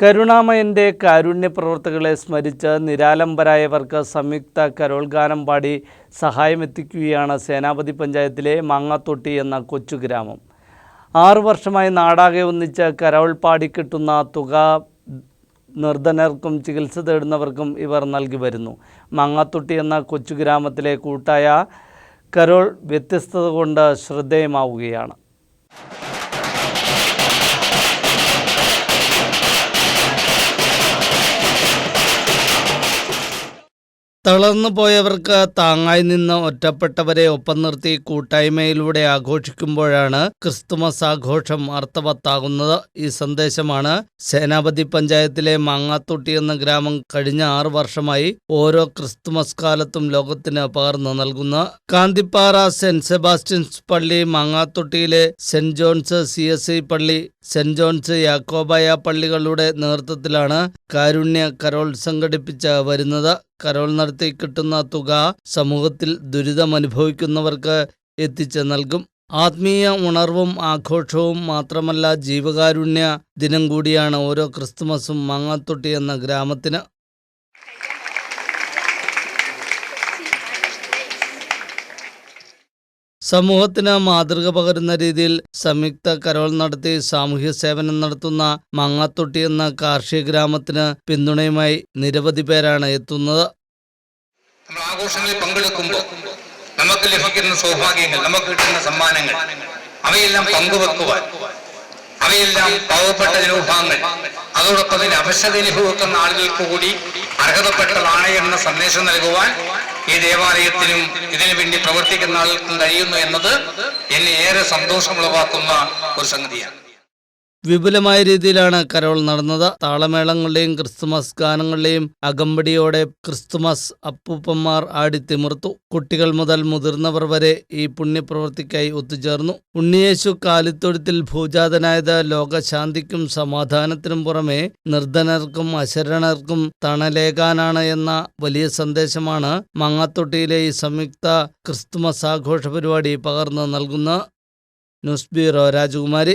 കരുണാമയന്റെ കാരുണ്യ പ്രവർത്തകളെ സ്മരിച്ച് നിരാലംബരായവർക്ക് സംയുക്ത കരോൾഗാനം പാടി സഹായമെത്തിക്കുകയാണ് സേനാപതി പഞ്ചായത്തിലെ മാങ്ങാത്തൊട്ടി എന്ന കൊച്ചു ഗ്രാമം. ആറു വർഷമായി നാടാകെ ഒന്നിച്ച് കരോൾ പാടി കിട്ടുന്ന തുക നിർധനർക്കും ചികിത്സ തേടുന്നവർക്കും ഇവർ നൽകി വരുന്നു. മാങ്ങാത്തൊട്ടി എന്ന കൊച്ചു ഗ്രാമത്തിലെ കൂട്ടായ കരോൾ വ്യത്യസ്തത കൊണ്ട് ശ്രദ്ധേയമാവുകയാണ്. തളർന്നു പോയവർക്ക് താങ്ങായി നിന്ന് ഒറ്റപ്പെട്ടവരെ ഒപ്പം നിർത്തി കൂട്ടായ്മയിലൂടെ ആഘോഷിക്കുമ്പോഴാണ് ക്രിസ്തുമസ് ആഘോഷം അർത്ഥവത്താകുന്നത്. ഈ സന്ദേശമാണ് സേനാപതി പഞ്ചായത്തിലെ മാങ്ങാത്തൊട്ടി എന്ന ഗ്രാമം കഴിഞ്ഞ ആറു വർഷമായി ഓരോ ക്രിസ്തുമസ് കാലത്തും ലോകത്തിന് പകർന്നു നൽകുന്ന കാന്തിപ്പാറ സെന്റ് സെബാസ്റ്റ്യൻസ് പള്ളി മാങ്ങാത്തൊട്ടിയിലെ സെന്റ് ജോൺസ് സി പള്ളി സെന്റ് ജോൺസ് യാക്കോബായ പള്ളികളുടെ നേതൃത്വത്തിലാണ് കാരുണ്യ കരോൾ സംഘടിപ്പിച്ച് വരുന്നത്. കരോൾ നടത്തി കിട്ടുന്ന തുക സമൂഹത്തിൽ ദുരിതമനുഭവിക്കുന്നവർക്ക് എത്തിച്ച് നൽകും. ആത്മീയ ഉണർവും ആഘോഷവും മാത്രമല്ല ജീവകാരുണ്യ ദിനം കൂടിയാണ് ഓരോ ക്രിസ്തുമസും മാങ്ങാത്തൊട്ടി എന്ന ഗ്രാമത്തിന് സമൂഹത്തിന് മാതൃക പകരുന്ന രീതിയിൽ സംയുക്ത കരോൾ നടത്തി സാമൂഹ്യ സേവനം നടത്തുന്ന മങ്ങാത്തൊട്ടി എന്ന കാർഷിക ഗ്രാമത്തിന് പിന്തുണയുമായി നിരവധി പേരാണ് എത്തുന്നത്. നമ്മൾ ആഘോഷങ്ങളിൽ പങ്കെടുക്കുമ്പോൾ നമുക്ക് ലഭിക്കുന്ന സൗഭാഗ്യങ്ങൾ നമുക്ക് കിട്ടുന്ന സമ്മാനങ്ങൾ അവയെല്ലാം പങ്കുവെക്കുവാൻ അവയെല്ലാം പാവപ്പെട്ട ജനവിഭാഗങ്ങൾ അതോടൊപ്പം തന്നെ അവശത അനുഭവിക്കുന്ന ആളുകൾക്ക് കൂടി അർഹതപ്പെട്ടതാണ് എന്ന സന്ദേശം നൽകുവാൻ ഈ ദേവാലയത്തിനും ഇതിനു വേണ്ടി പ്രവർത്തിക്കുന്ന ആൾക്കും കഴിയുന്നു എന്നത് എന്നെ ഏറെ സന്തോഷമുളവാക്കുന്ന ഒരു സംഗതിയാണ്. വിപുലമായ രീതിയിലാണ് കരോൾ നടന്നത്. താളമേളങ്ങളുടെയും ക്രിസ്തുമസ് ഗാനങ്ങളുടെയും അകമ്പടിയോടെ ക്രിസ്തുമസ് അപ്പൂപ്പന്മാർ ആടിത്തിമിർത്തു. കുട്ടികൾ മുതൽ മുതിർന്നവർ വരെ ഈ പുണ്യപ്രവൃത്തിക്കായി ഒത്തുചേർന്നു. ഉണ്ണിയേശു കാലിത്തൊഴുത്തിൽ ഭൂജാതനായത് ലോകശാന്തിക്കും സമാധാനത്തിനും പുറമെ നിർധനർക്കും അശരണർക്കും തണലേകാനാണ് എന്ന വലിയ സന്ദേശമാണ് മങ്ങാത്തൊട്ടിയിലെ ഈ സംയുക്ത ക്രിസ്തുമസ് ആഘോഷ പരിപാടി പകർന്നു നൽകുന്ന ന്യൂസ് ബ്യൂറോ രാജകുമാരി.